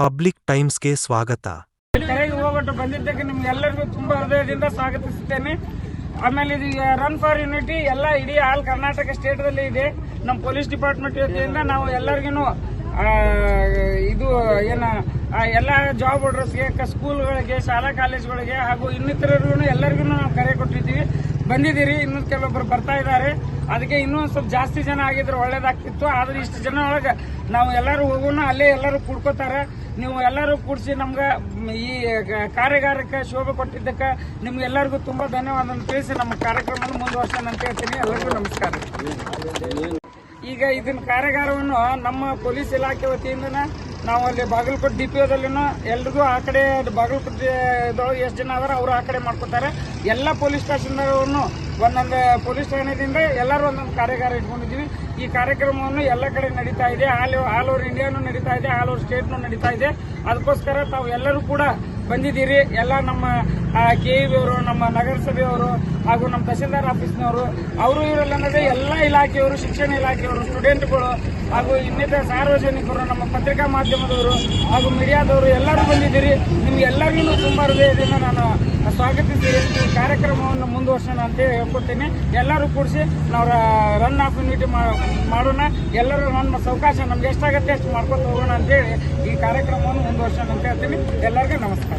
Public ಟೈಮ್ಸ್ಗೆ ಸ್ವಾಗತ. ಹೋಗ್ಬಿಟ್ಟು ಬಂದಿದ್ದಕ್ಕೆ ನಿಮ್ಗೆಲ್ಲರಿಗೂ ತುಂಬಾ ಹೃದಯದಿಂದ ಸ್ವಾಗತಿಸುತ್ತೇನೆ. ಆಮೇಲೆ ಇದು ರನ್ ಫಾರ್ ಯೂನಿಟಿ ಎಲ್ಲ ಇಡೀ ಆಲ್ ಕರ್ನಾಟಕ ಸ್ಟೇಟ್ದಲ್ಲಿ ಇದೆ. ನಮ್ಮ ಪೊಲೀಸ್ ಡಿಪಾರ್ಟ್ಮೆಂಟ್ ವತಿಯಿಂದ ನಾವು ಎಲ್ಲರಿಗೂ ಇದು, ಏನ ಎಲ್ಲ ಜಾಬ್ ಹೋಲ್ಡರ್ಸ್ಗೆ ಸ್ಕೂಲ್ಗಳಿಗೆ ಶಾಲಾ ಕಾಲೇಜ್ಗಳಿಗೆ ಹಾಗೂ ಇನ್ನಿತರರಿಗೂ ಎಲ್ಲರಿಗೂ ನಾವು ಕರೆ ಕೊಟ್ಟಿದ್ದೀವಿ. ಬಂದಿದ್ದೀರಿ ಇನ್ನೂ ಕೆಲವೊಬ್ಬರು ಬರ್ತಾ ಇದ್ದಾರೆ. ಅದಕ್ಕೆ ಇನ್ನೂ ಒಂದ್ ಸ್ವಲ್ಪ ಜಾಸ್ತಿ ಜನ ಆಗಿದ್ರೆ ಒಳ್ಳೇದಾಗ್ತಿತ್ತು. ಆದ್ರೆ ಇಷ್ಟು ಜನ ಒಳಗೆ ನಾವು ಎಲ್ಲರೂ ಹೋಗೋಣ, ಅಲ್ಲೇ ಎಲ್ಲರೂ ಕೂಡ್ಕೋತಾರೆ. ನೀವು ಎಲ್ಲರೂ ಕೂಡಿಸಿ ನಮ್ಗೆ ಈ ಕಾರ್ಯಗಾರಕ್ಕೆ ಕಾರ್ಯಾಗಾರಕ್ಕೆ ಶೋಭೆ ಕೊಟ್ಟಿದ್ದಕ್ಕೆ ನಿಮ್ಗೆಲ್ಲರಿಗೂ ತುಂಬಾ ಧನ್ಯವಾದ ತಿಳಿಸಿ ನಮ್ಮ ಕಾರ್ಯಕ್ರಮವನ್ನು ಮುಂದುವರ್ಸೋಣ ಅಂತ ಹೇಳ್ತೀನಿ. ಎಲ್ಲರಿಗೂ ನಮಸ್ಕಾರ. ಈಗ ಇದನ್ನ ಕಾರ್ಯಾಗಾರವನ್ನು ನಮ್ಮ ಪೊಲೀಸ್ ಇಲಾಖೆ ವತಿಯಿಂದ ನಾವು ಅಲ್ಲಿ ಬಾಗಲಕೋಟೆ ಡಿ ಪಿ ಓದಲ್ಲಿನೂ ಎಲ್ರಿಗೂ ಆ ಕಡೆ ಬಾಗಲಕೋಟೆ ಎಷ್ಟು ಜನ ಅದಾರ, ಅವರು ಆ ಕಡೆ ಮಾಡ್ಕೊತಾರೆ. ಎಲ್ಲ ಪೊಲೀಸ್ ಸ್ಟೇಷನ್ದವರನ್ನು ಒಂದೊಂದು ಪೊಲೀಸ್ ಠಾಣೆದಿಂದ ಎಲ್ಲರೂ ಒಂದೊಂದು ಕಾರ್ಯಾಗಾರ ಇಟ್ಕೊಂಡಿದ್ದೀವಿ. ಈ ಕಾರ್ಯಕ್ರಮವನ್ನು ಎಲ್ಲ ಕಡೆ ನಡೀತಾ ಇದೆ. ಆಲ್ ಆಲ್ ಓವರ್ ಇಂಡಿಯಾನು ನಡೀತಾ ಇದೆ, ಆಲ್ ಓವರ್ ಸ್ಟೇಟ್ನು ನಡೀತಾ ಇದೆ. ಅದಕ್ಕೋಸ್ಕರ ತಾವು ಎಲ್ಲರೂ ಕೂಡ ಬಂದಿದ್ದೀರಿ. ಎಲ್ಲ ನಮ್ಮ ಕೆ ಇ ಅವರು, ನಮ್ಮ ನಗರಸಭೆಯವರು ಹಾಗೂ ನಮ್ಮ ತಹಸೀಲ್ದಾರ್ ಆಫೀಸ್ನವರು, ಅವರು ಇವರಲ್ಲದೆ ಎಲ್ಲ ಇಲಾಖೆಯವರು, ಶಿಕ್ಷಣ ಇಲಾಖೆಯವರು, ಸ್ಟೂಡೆಂಟ್ಗಳು ಹಾಗೂ ಇನ್ನಿತರ ಸಾರ್ವಜನಿಕರು, ನಮ್ಮ ಪತ್ರಿಕಾ ಮಾಧ್ಯಮದವರು ಹಾಗೂ ಮೀಡಿಯಾದವರು ಎಲ್ಲರೂ ಬಂದಿದ್ದೀರಿ. ನಿಮ್ಗೆ ಎಲ್ಲರಿಗೂ ತುಂಬ ಹೃದಯದಿಂದ ನಾನು ಸ್ವಾಗತಿಸ್ತೀನಿ ಈ ಕಾರ್ಯಕ್ರಮವನ್ನು ಮುಂದುವರ್ಸೋಣ ಅಂತ ಹೇಳ್ಕೊಡ್ತೀನಿ. ಎಲ್ಲರೂ ಕೂಡಿಸಿ ನಾವು ರನ್ ಆಫ್ ಯೂನಿಟಿ ಮಾಡೋಣ. ಎಲ್ಲರೂ ನನ್ನ ಅವಕಾಶ ನಮ್ಗೆ ಎಷ್ಟಾಗತ್ತೆ ಅಷ್ಟು ಮಾಡ್ಕೊತ ಹೋಗೋಣ ಅಂತೇಳಿ ಈ ಕಾರ್ಯಕ್ರಮವನ್ನು ಮುಂದುವರ್ಸೋಣ ಅಂತ ಹೇಳ್ತೀನಿ. ಎಲ್ಲರಿಗೂ ನಮಸ್ಕಾರ.